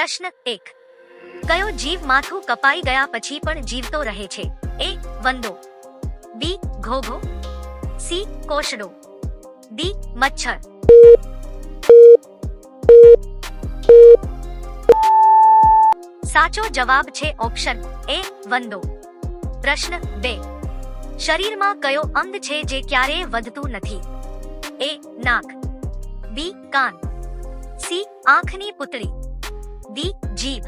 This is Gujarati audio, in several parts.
પ્રશ્ન એક કયો જીવ માથું કપાઈ ગયા પછી પણ જીવતો રહે છે એ વંદો બી ઘોઘો સી કોશડો ડી મચ્છર સાચો જવાબ છે ઓપ્શન એ વંદો પ્રશ્ન બે શરીરમાં કયો અંગ છે જે ક્યારેય વધતું નથી એ નાક બી કાન સી આંખની પુતળી दी जीभ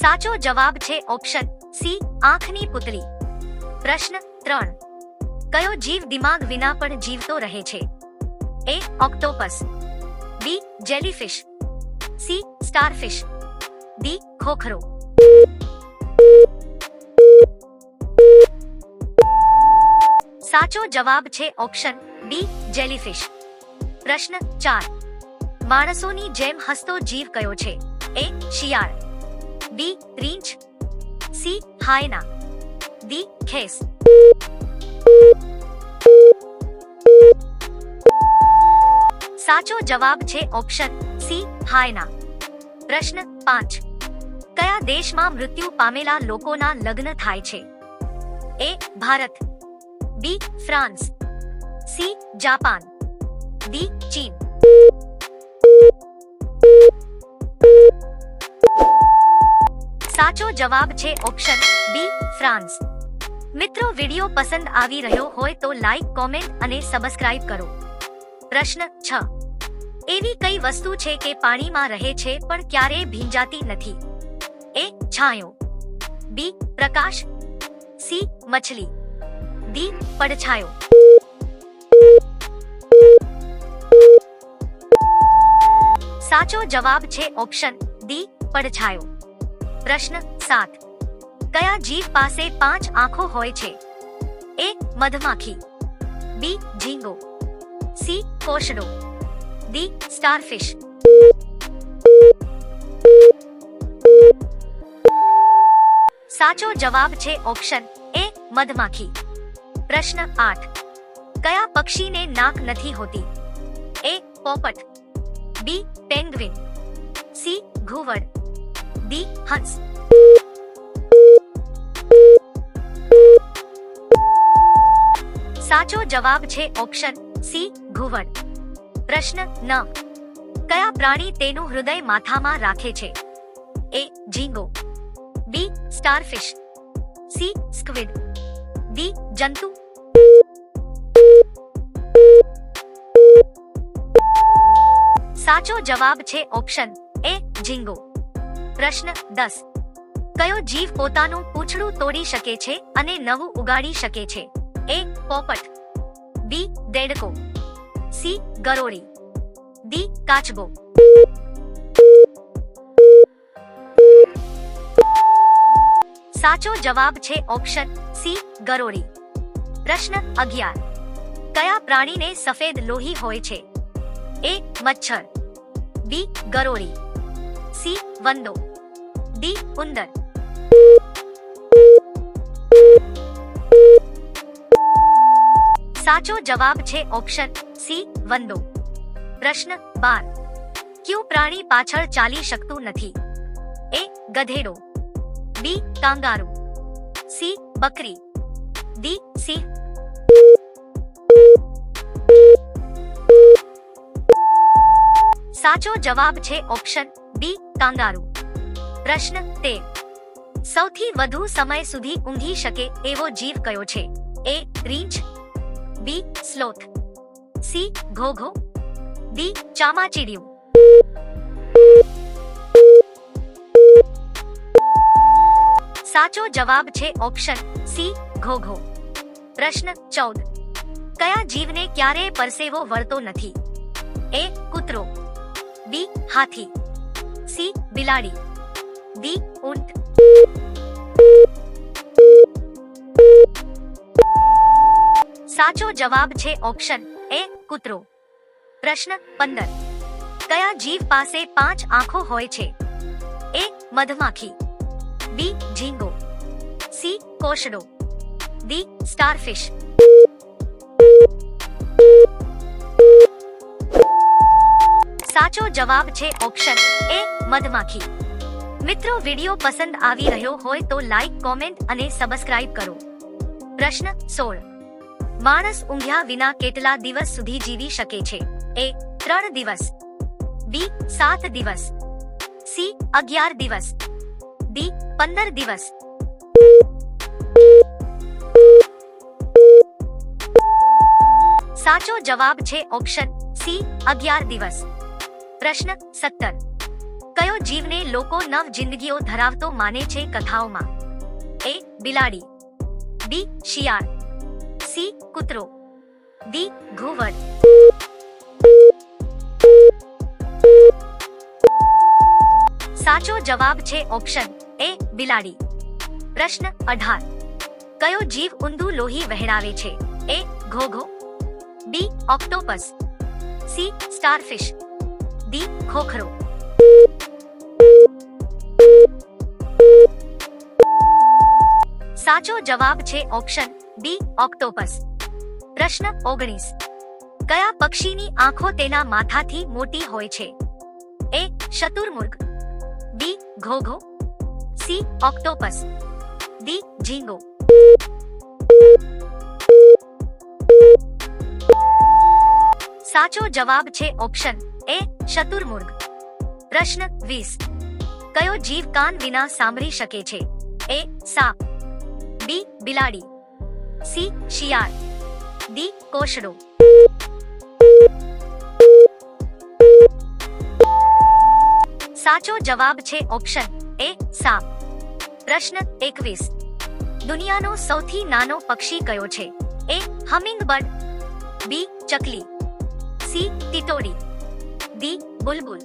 साचो जवाब छे ऑप्शन सी आंखनी पुतली प्रश्न त्रण कयो जीव दिमाग विना पर जीव तो रहे छे A octopus B jellyfish C starfish D खोखरो साचो जवाब छे ऑप्शन बी जेली फिश प्रश्न 4 માણસો ની જેમ હસ્તોજીવ કયો છે એ શિયાળ બી રીંચ સી હાયના ડી કેસ સાચો જવાબ છે વિકલ્પ સી હાયના પ્રશ્ન 5 કયા દેશમાં મૃત્યુ પામેલા લોકોનું લગ્ન થાય છે A Bharat B France C Japan D ચીન સાચો જવાબ છે ઓપ્શન બી ફ્રાન્સ મિત્રો વિડીયો પસંદ આવી રહ્યો હોય તો લાઈક કોમેન્ટ અને સબસ્ક્રાઇબ કરો પ્રશ્ન છ એવી કઈ વસ્તુ છે કે પાણીમાં રહે છે પણ ક્યારેય ભીંજાતી નથી એ છાંયો બી પ્રકાશ સી મછલી ડી પડછાયો साचो जवाब छे ऑप्शन डी पड़छायो प्रश्न सात कया जीव पासे पांच आंखो होय मधमाखी बी झींगो सी कोशड़ो डी स्टारफिश साचो जवाब छे ऑप्शन ए मधमाखी प्रश्न आठ क्या पक्षी ने नाक नहीं होती ए पोपट બી પેંગ્વિન સી ઘુવડ ડી હંસ સાચો જવાબ છે ઓપ્શન સી ઘુવડ પ્રશ્ન ન કયા પ્રાણી તેનું હૃદય માથામાં રાખે છે A ઝીંગો B starfish C squid D જંતુ સાચો જવાબ છે ઓપ્શન એ ઝીંગો પ્રશ્ન દસ કયો જીવ પોતાનું પૂછડું તોડી શકે છે અને નવું ઉગાડી શકે છે એ પોપટ બી દેડકો સી ગરોળી ડી કાચબો સાચો જવાબ છે ઓપ્શન સી ગરોળી પ્રશ્ન અગિયાર કયા પ્રાણીને સફેદ લોહી હોય છે એ મચ્છર बी गरोड़ी सी वंदो डी उंदर साचो जवाब छे ऑप्शन सी वंदो प्रश्न बार क्यों प्राणी पाछड़ चाली सकत नहीं ए गधेड़ो बी कांगारू सी बकरी डी सिंह साचो जवाब छे ऑप्शन बी कांगारू प्रश्न ते सौथी वधु समय सुधी ऊंघी शके एवो जीव कयो छे ए रीच बी स्लोथ सी घोघो डी चामाचीडियो साचो जवाब छे ऑप्शन सी घोघो प्रश्न चौदह कया जीव ने क्यारे परसेवो वर्तो नथी ए कुत्रो बी हाथी सी बिलाड़ी डी ऊंट साचो जवाब छे ऑप्शन ए कुत्रो प्रश्न पंदर कया जीव पासे पांच आँखों होय छे ए मधुमाखी बी झींगो सी कोशड़ो डी स्टारफिश સાચો જવાબ છે ઓપ્શન એ મધમાખી મિત્રો વિડીયો પસંદ આવી રહ્યો હોય તો લાઈક કોમેન્ટ અને સબસ્ક્રાઇબ કરો પ્રશ્ન સોળ માણસ ઊંઘ્યા વિના કેટલા દિવસ સુધી જીવી શકે છે એ ત્રણ દિવસ બી સાત દિવસ સી અગિયાર દિવસ ડી પંદર દિવસ સાચો જવાબ છે ઓપ્શન સી અગિયાર દિવસ પ્રશ્ન સત્તર કયો જીવને લોકો નવ જિંદગીઓ ધરાવતો માને છે કથાઓમાં એ બિલાડી બી શિયાળ સી કૂતરો ડી ઘુવડ સાચો જવાબ છે ઓપ્શન એ બિલાડી પ્રશ્ન અઢાર કયો જીવ ઊંધું લોહી વહેરાવે છે A ઘોઘો B octopus C starfish D ખોખરો સાચો જવાબ છે ઓપ્શન બી ઓક્ટોપસ પ્રશ્ન ઓગણીસ કયા પક્ષીની આંખો તેના માથાથી મોટી હોય છે એ શતુર્મુર્ગ બી ઘોઘો સી ઓક્ટોપસ ડી ઝીંગો સાચો જવાબ છે ઓપ્શન એ શતુર્મુર્ગ પ્રશ્ન વીસ કયો જીવ કાન વિના સાંભળી શકે છે એ સાપ બી બિલાડી સી શિયાળ ડી કોશડો સાચો જવાબ છે ઓપ્શન એ સાપ પ્રશ્ન એકવીસ દુનિયાનો સૌથી નાનો પક્ષી કયો છે એ હમિંગ બર્ડ બી ચકલી સી તિતોડી डी बुलबुल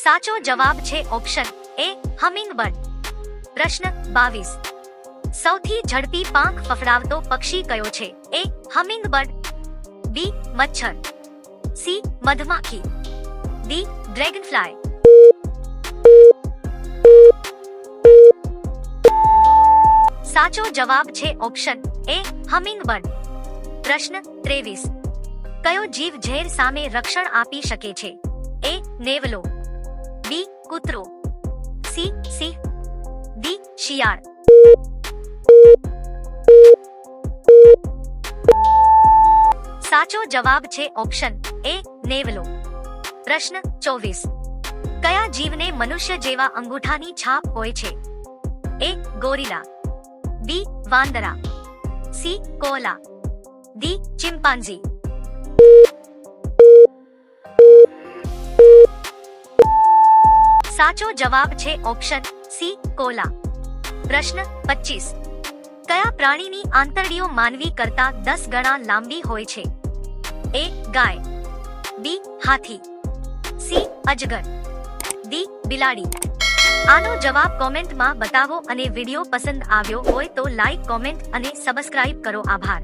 साचो जवाब छे ऑप्शन ए हमिंगबर्ड प्रश्न 22 સૌથી ઝડપી પાંખ પફરાવતો પક્ષી કયો છે એ હમિંગબર્ડ બી મચ્છર સી મધમાખી ડી ડ્રેગનફ્લાય સાચો જવાબ છે ઓપ્શન એ હમિંગબર્ડ પ્રશ્ન ત્રેવીસ કયો જીવ ઝેર સામે રક્ષણ આપી શકે છે એ નેવલો બી કૂતરો સી સિંહ ડી શિયાળ સાચો જવાબ છે ઓપ્શન એ નેવલો પ્રશ્ન ચોવીસ કયા જીવને મનુષ્ય જેવા અંગૂઠાની છાપ હોય છે એ ગોરીલા बी वांदरा सी कोला डी चिंपांजी साचो जवाब छे ऑप्शन सी कोला प्रश्न 25 कया प्राणी नी आंतरडियो मानवी करता दस गणा लंबी हो छे ए गाय बी हाथी सी अजगर डी बिलाड़ी આનો જવાબ કોમેન્ટમાં બતાવો અને વિડીયો પસંદ આવ્યો હોય તો લાઈક કોમેન્ટ અને સબસ્ક્રાઇબ કરો આભાર